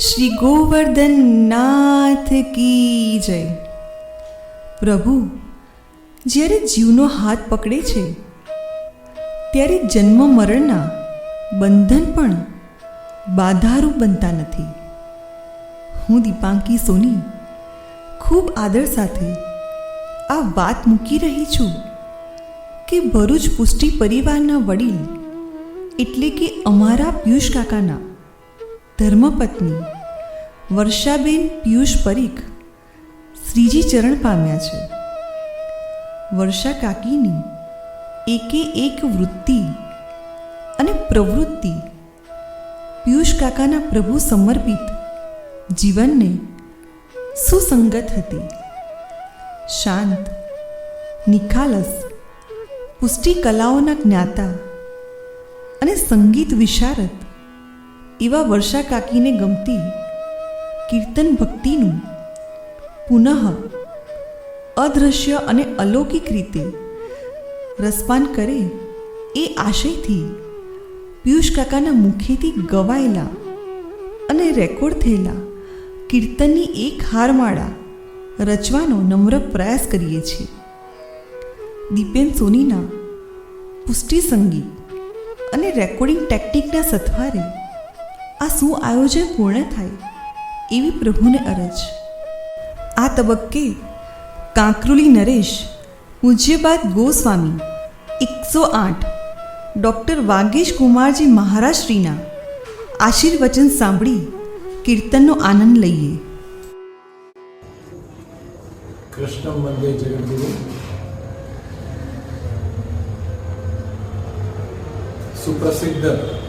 શ્રી ગોવર્ધન નાથ કી જય. પ્રભુ, જ્યારે જીવનો હાથ પકડે છે, ત્યારે જન્મ મરણના બંધન પણ બાધારૂપ બનતા નથી. હું દીપાંકી સોની ખૂબ આદર સાથે આ વાત મૂકી રહી છું કે ભરૂચ પુષ્ટિ પરિવારના વડીલ એટલે કે અમારા પિયુષ કાકાના ધર્મપત્ની વર્ષાબેન પિયુષ પરીખ શ્રીજી ચરણ પામ્યા છે. વર્ષા કાકીની એકે એક વૃત્તિ અને પ્રવૃત્તિ પિયુષ કાકાના પ્રભુ સમર્પિત જીવનને સુસંગત હતી. શાંત, નિખાલસ પુષ્ટિ કલાઓના જ્ઞાતા અને સંગીત વિશારદ એવા વર્ષા કાકીને ગમતી કીર્તન ભક્તિનું પુનઃ અદૃશ્ય અને અલૌકિક રીતે રસપાન કરે એ આશયથી પિયુષ કાકાના મુખેથી ગવાયેલા અને રેકોર્ડ થયેલા કીર્તનની એક હારમાળા રચવાનો નમ્ર પ્રયાસ કરીએ છીએ દીપેન સોનીના પુષ્ટિ સંગીત અને રેકોર્ડિંગ ટેકનિકના સથવારે આ શું આયોજન પૂર્ણ થાય? એવી પ્રભુને અરજ. આ તબક્કે કાંકરુલી નરેશ પૂજ્યબાદ ગોસ્વામી, એકસો આઠ, ડૉક્ટર વાગેશ કુમારજી મહારાજશ્રીના આશીર્વચન સાંભળી કીર્તનનો આનંદ લઈએ. કૃષ્ણ મંદિર જગદગુરુ. સુપ્રસિદ્ધ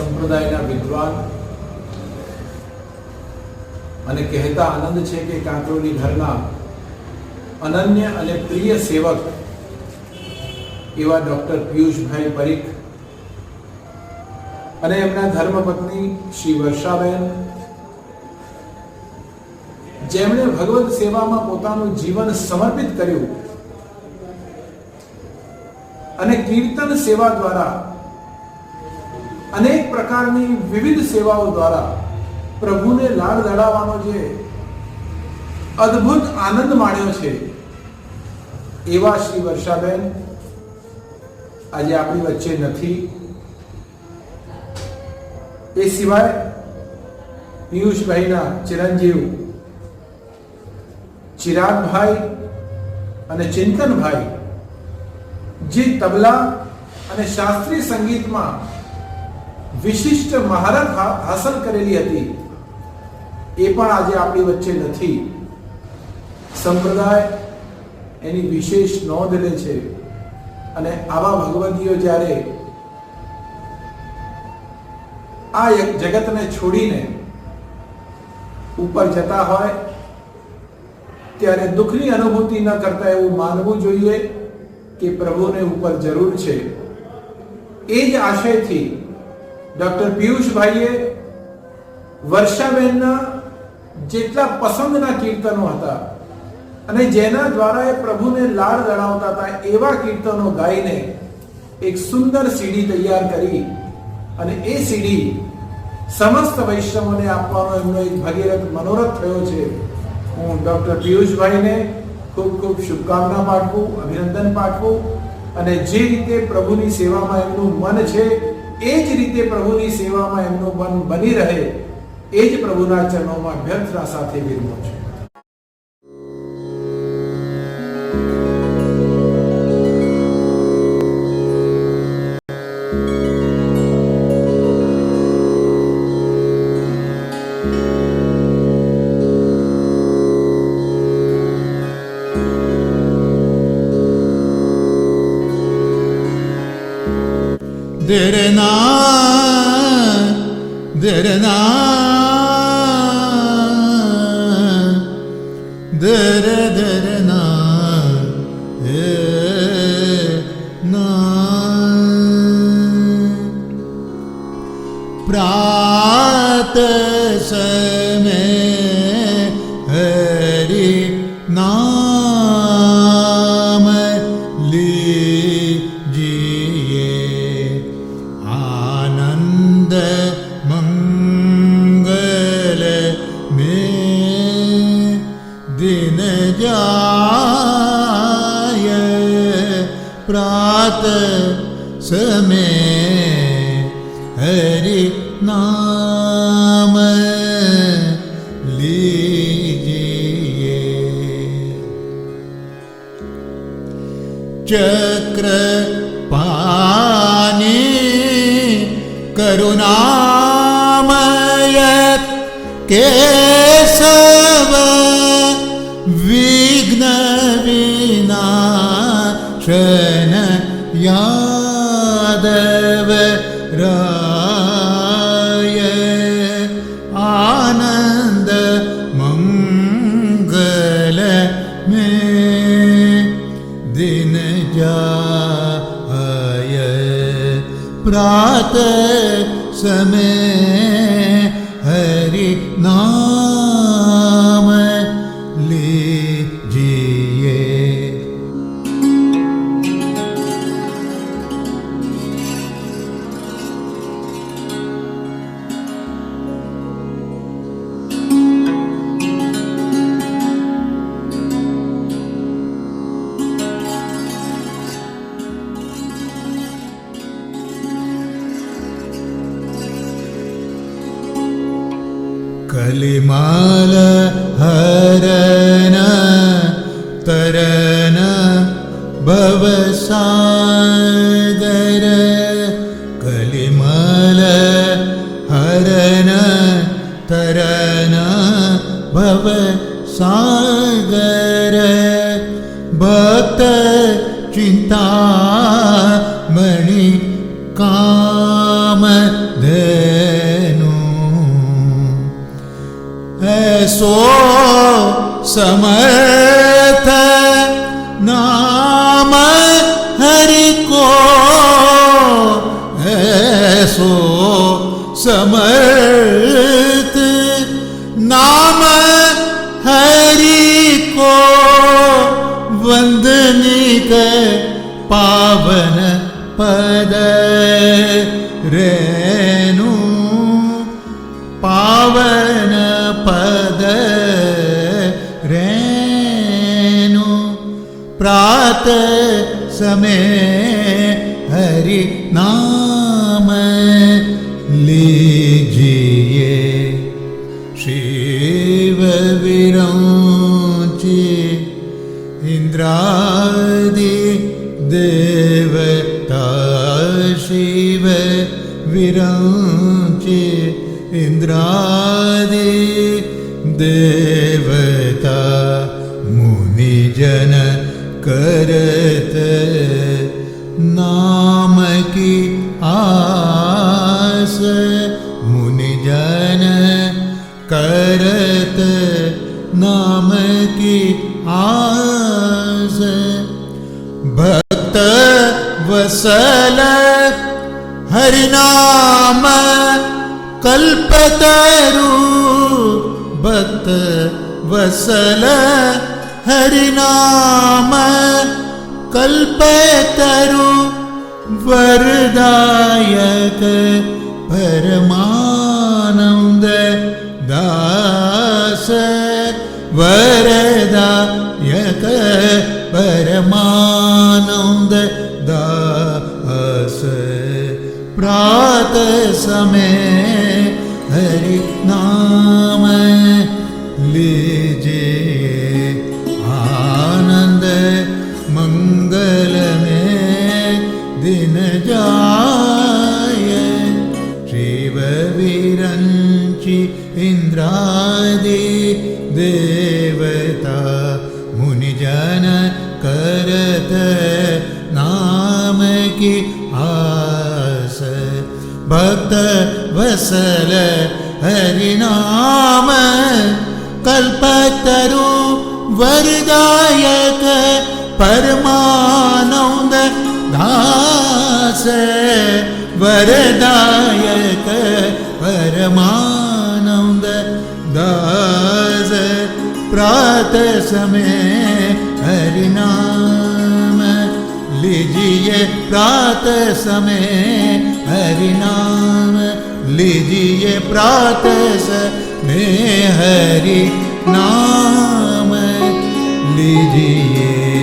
સંપ્રદાયના વિદ્વાન અને કહેતા આનંદ છે કે કાંકરોલી ઘરના અનન્ય અને પ્રિય સેવક એવા ડૉક્ટર પિયુષભાઈ પરીખ અને એમના ધર્મપત્ની શ્રી વર્ષાબેન, જેમણે ભગવત સેવામાં પોતાનું જીવન સમર્પિત કર્યું અને કીર્તન સેવા દ્વારા અનેક પ્રકારની વિવિધ સેવાઓ દ્વારા પ્રભુને લાડ લડાવવાનો જે અદ્ભુત આનંદ માણ્યો છે, એવા શ્રી વર્ષાબેન આજે આપણી વચ્ચે નથી. એ સિવાય પિયુષભાઈના ચિરંજીવ ચિરાગભાઈ અને ચિંતનભાઈ, જે તબલા અને શાસ્ત્રીય સંગીતમાં વિશિષ્ટ મહારત હાસલ કરેલી હતી. એ પણ આજે આપણી વચ્ચે નથી. સંપ્રદાય એની વિશેષ નોંધ લે છે. અને આવા ભગવતીઓ જ્યારે આ જગતને છોડીને ઉપર જતા હોય, ત્યારે દુઃખની અનુભૂતિ ન કરતા એવું માનવું જોઈએ કે પ્રભુને ઉપર જરૂર છે. એ જ આશયથી ડૉક્ટર પિયુષભાઈએ વર્ષાબેનના જેટલા પસંદના કીર્તનો હતા અને જેના દ્વારા એ પ્રભુને લાળ લડાવતા હતા, એવા કીર્તનો ગાઈને એક સુંદર સીડી તૈયાર કરી અને એ સીડી સમસ્ત વૈષ્ણવોને આપવાનો એમનો એક ભગીરથ મનોરથ થયો છે. હું ડૉક્ટર પિયુષભાઈને ખૂબ ખૂબ શુભકામના પાઠવું, અભિનંદન પાઠવું અને જે રીતે પ્રભુની સેવામાં એમનું મન છે એ જ રીતે પ્રભુની સેવામાં એમનું મન બની રહે, એ જ પ્રભુના ચરણોમાં અભ્યર્થના સાથે વિરમો છું. Derena, derena, dere derena, e na. प्रात समय हरि नाम लीजिए हरि नाम लीजिए चक्र पानी करुणामय केशव विघ्न विनाशन यादव दिन जाय प्रात समय हरि नाम कलिमाल हरन तरन भवसागर कलिमल हरन तरन भवसागर भक्त चिन्तामणि समर्थ नाम हरि को ऐसो समर्थ नाम हरि को वंदनी के पावन पद रेणु पावन प्रात समय हरि नाम लीजिए शिव विरंची इंद्रादि देवता शिव विरंची इंद्रादि देवता करत नाम की आस मुनिजन करत नाम की आस भक्त वसल हरिनाम कल्पतरु भक्त वसल हरिनाम कल्पतरु वरदायक परमानन्द दास वरदायक परमानन्द दास प्रात समय हरि नाम दिन जाय शिव विरंचि इंद्रादि देवता मुनिजन करत नाम की आस भक्त वसल हरिनाम कल्पतरु वरदायक परमानंद दास वरदायक परमानंद दास प्रात समय हरिनाम लीजिए प्रात समय हरिनाम लीजिए प्रात समय हरि नाम लीजिए